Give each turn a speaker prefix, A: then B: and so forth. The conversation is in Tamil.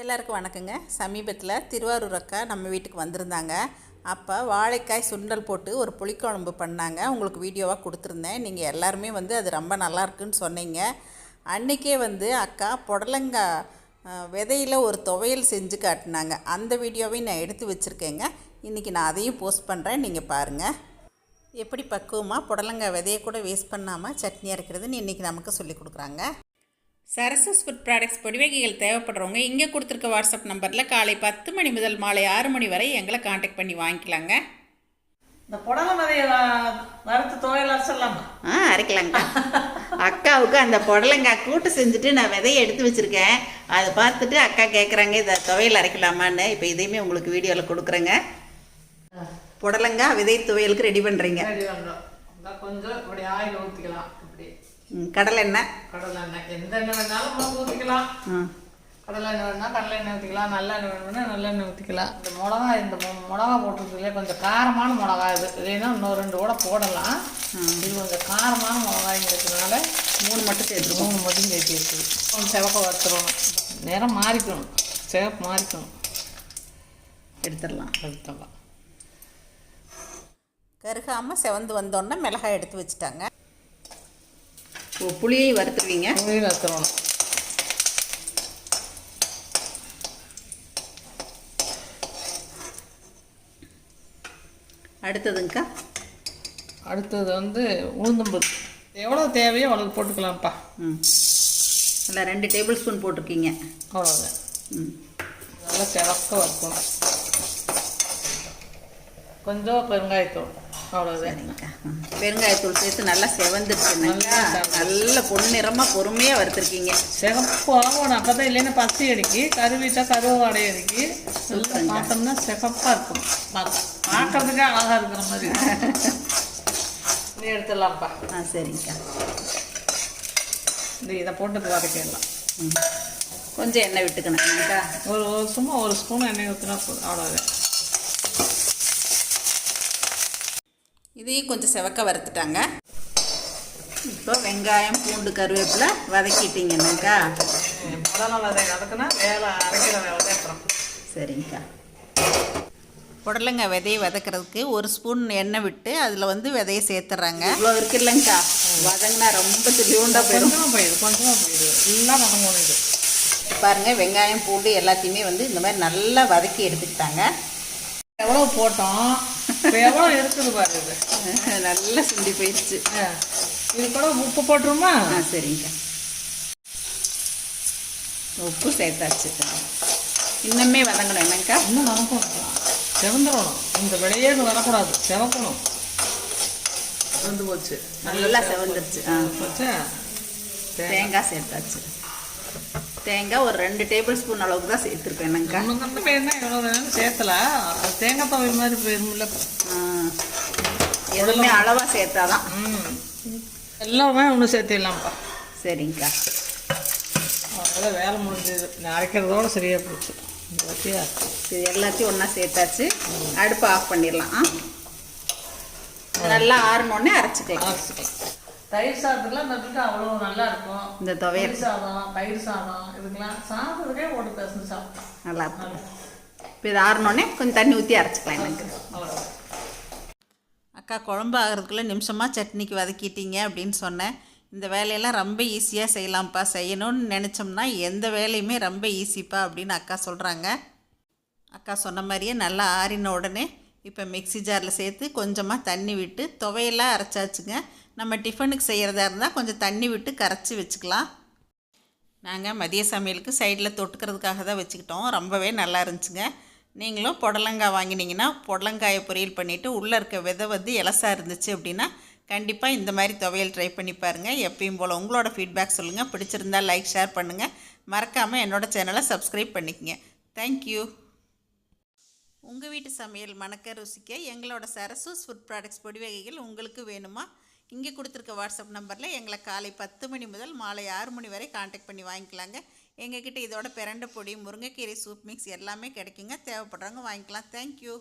A: எல்லாருக்கும் வணக்கங்க. சமீபத்தில் திருவாரூர் அக்கா நம்ம வீட்டுக்கு வந்திருந்தாங்க. அப்போ வாழைக்காய் சுண்டல் போட்டு ஒரு புளிக்குழம்பு பண்ணாங்க. உங்களுக்கு வீடியோவாக கொடுத்துருந்தேன். நீங்கள் எல்லாருமே வந்து அது ரொம்ப நல்லாயிருக்குன்னு சொன்னீங்க. அன்றைக்கே வந்து அக்கா புடலங்காய் விதையில் ஒரு துவையல் செஞ்சு காட்டினாங்க. அந்த வீடியோவையும் நான் எடுத்து வச்சுருக்கேங்க. இன்றைக்கி நான் அதையும் போஸ்ட் பண்ணுறேன் நீங்கள் பாருங்கள் எப்படி பக்குவமாக புடலங்காய் விதையை கூட வேஸ்ட் பண்ணாமல் சட்னி அரைக்கிறதுன்னு இன்றைக்கி நமக்கு சொல்லி கொடுக்குறாங்க. சரசஸ் ஃபுட் ப்ராடக்ட்ஸ் பொடிவகைகள் தேவைப்படுறவங்க இங்கே கொடுத்துருக்க வாட்ஸ்அப் நம்பரில் காலை பத்து மணி முதல் மாலை ஆறு மணி வரை எங்களை காண்டாக்ட் பண்ணி வாங்கிக்கலாங்க.
B: இந்த புடலை விதைய வறுத்து துவையல் அரைச்சிடலாமா?
A: ஆ அரைக்கலாங்க. அக்காவுக்கு அந்த புடலங்காய் கூட்டு செஞ்சுட்டு நான் விதையை எடுத்து வச்சுருக்கேன். அதை பார்த்துட்டு அக்கா கேட்குறாங்க இதை துவையல் அரைக்கலாமான்னு. இப்போ இதையுமே உங்களுக்கு வீடியோவில் கொடுக்குறேங்க. புடலங்காய் விதை துவையலுக்கு ரெடி பண்ணுறீங்க
B: ரெடி பண்ணுறோம் கொஞ்சம் இப்படி ஆயில் ஊற்றிக்கலாம் இப்படி.
A: கடலை எண்ணெய்.
B: கடலை எண்ணெய். எந்த எண்ணெய் வேணாலும் நம்ம ஊற்றிக்கலாம் கடலை எண்ணெய் வேணா கடலை எண்ணெய் ஊற்றிக்கலாம் நல்லெண்ணெய் வேணும்னா நல்லெண்ணெய் ஊற்றிக்கலாம் இந்த மிளகா இந்த மிளகா போட்டிருக்குல்லையே கொஞ்சம் காரமான மிளகா இது. இல்லைன்னா இன்னும் ரெண்டு கூட போடலாம். இது கொஞ்சம் காரமான மிளகாய்ங்கிறதுனால
A: மூணு மட்டும் சேர்த்துருக்கோம்
B: மூணு மட்டும் சேர்த்து இருக்குது கொஞ்சம் சிவக்க வறுத்துடணும் நிறம் மாறிக்கணும். சிவப்பு மாறிக்கணும்.
A: எடுத்துடலாம்.
B: எடுத்துடலாம்.
A: கருகாமல் செவந்து வந்தோடனே மிளகாய் எடுத்து வச்சுட்டாங்க. ஓ புளியை வறுத்துருவீங்க.
B: புளியும் வறுத்துடணும்
A: அடுத்ததுங்கக்கா
B: அடுத்தது வந்து உளுந்தம்பருப்பு. எவ்வளோ தேவையோ அவ்வளோ போட்டுக்கலாம்ப்பா.
A: ம். இல்லை ரெண்டு டேபிள் ஸ்பூன் போட்டிருக்கீங்க.
B: அவ்வளோதான்
A: ம்.
B: நல்லா சிவக்க வறுக்கணும். கொஞ்சம் பெருங்காயத்தூள். அவ்வளோதான்.
A: பெருங்காயத்தூள் சேர்த்து நல்லா செவந்துருச்சுனாக்கா
B: நல்லா.
A: நல்ல பொன்னிறமாக பொறுமையாக வறுத்துருக்கீங்க.
B: சிகப்பு ஆகணும் அப்போ தான் இல்லைன்னா பசி அடிக்கி கருவிட்டா கருவு அடைய அடிக்கி. நல்லா பார்த்தோம்னா சிகப்பாக இருக்கும். பார்க்க- பார்க்கறதுக்கே அழகாக இருக்கிற மாதிரி நீ எடுத்துடலாம்ப்பா.
A: ஆ சரிங்கக்கா
B: இந்த இதை போட்டு வதக்கிடலாம்
A: கொஞ்சம் எண்ணெய் விட்டுக்கணுங்கக்கா
B: ஒரு ஒரு சும்மா ஒரு ஸ்பூன் எண்ணெய் ஊற்றினா போதும். அவ்வளோதான்
A: இதையும் கொஞ்சம் செவக்க வறுத்துட்டாங்க. இப்போ வெங்காயம் பூண்டு கருவேப்பிலை வதக்கிட்டீங்கன்னாக்கா சரிங்கக்கா. புடலங்காய் விதையை வதக்கிறதுக்கு ஒரு ஸ்பூன் எண்ணெய் விட்டு அதில் வந்து விதையை சேர்த்துறாங்க இவ்வளோ இருக்கு இல்லைங்கக்கா. வதங்கினா ரொம்ப துளியூண்டா போயிடும்.
B: போயிடுது கொஞ்சமாக போயிடுது எல்லாம் வதங்கணும் இது.
A: பாருங்கள் வெங்காயம் பூண்டு எல்லாத்தையுமே வந்து இந்த மாதிரி நல்லா வதக்கி எடுத்துக்கிட்டாங்க.
B: எவ்வளோ போட்டோம்? இப்போ எவ்வளோ இருக்குது பாரு இது?
A: நல்லா சுண்டி போயிடுச்சு.
B: இது கூட உப்பு போட்டுருமா?
A: ஆ சரிங்க. உப்பு சேர்த்தாச்சு. இன்னுமே வதங்கணும் என்னங்கக்கா
B: இன்னும் வதக்கணும் செவந்துடணும் இந்த விளையேது வரக்கூடாது. செவக்கணும். செவந்து போச்சு.
A: நல்லா செவந்துருச்சு. ஆ.
B: போச்சா?
A: தேங்காய் சேர்த்தாச்சு. தேங்காய் ஒரு ரெண்டு டேபிள் ஸ்பூன் அளவுக்கு தான் சேர்த்துருக்கேன் என்னங்கக்கா
B: ஒன்று கண்டு வேணா எவ்வளோ வேணும் சேர்த்தல அது தேங்காய் துவையல் மாதிரி போயிருமில்ல
A: எதுவுமே அளவாக சேர்த்தாதான்.
B: ம். எல்லாமே ஒன்று சேர்த்திடலாம்ப்பா.
A: சரிங்கக்கா
B: அவ்வளோதான் வேலை முடிஞ்சது. அரைக்கிறதோட சரியாக போச்சு. பத்தியா
A: இது எல்லாத்தையும் ஒன்றா சேர்த்தாச்சு. அடுப்பு ஆஃப் பண்ணிடலாம். ஆ. நல்லா ஆறினோடனே அரைச்சிக்கலாம்.
B: அரைச்சிக்கலாம். தயிர் சாதத்துக்குலாம் நட்டுட்டு அவ்வளோ நல்லா இருக்கும்
A: இந்த துவையல்.
B: தயிர் சாதம் தயிர் சாதம் இதுக்கெல்லாம் சாதத்துக்கே போட்டு பேசணும் சாப்பிட்டோம்
A: நல்லா இருக்கும். இப்போ இது ஆறினோடனே கொஞ்சம் தண்ணி ஊற்றி அரைச்சிக்கலாம் எனக்கு. அக்கா குழம்பு ஆகிறதுக்குள்ளே நிமிஷமாக சட்னிக்கு வதக்கிட்டீங்க அப்படின்னு சொன்னேன். இந்த வேலையெல்லாம் ரொம்ப ஈஸியாக செய்யலாம்ப்பா. செய்யணும்னு நினச்சோம்னா எந்த வேலையுமே ரொம்ப ஈஸிப்பா அப்படின்னு அக்கா சொல்கிறாங்க அக்கா சொன்ன மாதிரியே நல்லா ஆறின உடனே இப்போ மிக்ஸி ஜாரில் சேர்த்து கொஞ்சமாக தண்ணி விட்டு துவையெல்லாம் அரைச்சாச்சுங்க. நம்ம டிஃபனுக்கு செய்கிறதா இருந்தால் கொஞ்சம் தண்ணி விட்டு கரைச்சி வச்சுக்கலாம். நாங்கள் மதிய சமையலுக்கு சைடில் தொட்டுக்கிறதுக்காக தான் வச்சுக்கிட்டோம். ரொம்பவே நல்லா இருந்துச்சுங்க. நீங்களும் புடலங்காய் வாங்கினீங்கன்னா புடலங்காயை பொரியல் பண்ணிவிட்டு உள்ளே இருக்க விதை வந்து இலசா இருந்துச்சு அப்படின்னா கண்டிப்பாக இந்த மாதிரி துவையல் ட்ரை பண்ணி பாருங்கள் எப்பயும் போல் உங்களோட ஃபீட்பேக் சொல்லுங்கள் பிடிச்சிருந்தா லைக் ஷேர் பண்ணுங்கள் மறக்காமல் என்னோட சேனலை சப்ஸ்கிரைப் பண்ணிக்கங்க. தேங்க்யூ உங்கள் வீட்டு சமையல் மணக்க ருசிக்க எங்களோட சரசூஸ் ஃபுட் ப்ராடக்ட்ஸ் பொடி வகைகள் உங்களுக்கு வேணுமா? இங்கே கொடுத்துருக்க வாட்ஸ்அப் நம்பரில் எங்களை காலை பத்து மணி முதல் மாலை ஆறு மணி வரை காண்டாக்ட் பண்ணி வாங்கிக்கலாங்க. எங்ககிட்ட இதோட பிரண்டை பொடி முருங்கைக்கீரை சூப் மிக்ஸ் எல்லாமே கிடைக்குங்க. தேவைப்படுறவங்க வாங்கிக்கலாம். தேங்க்யூ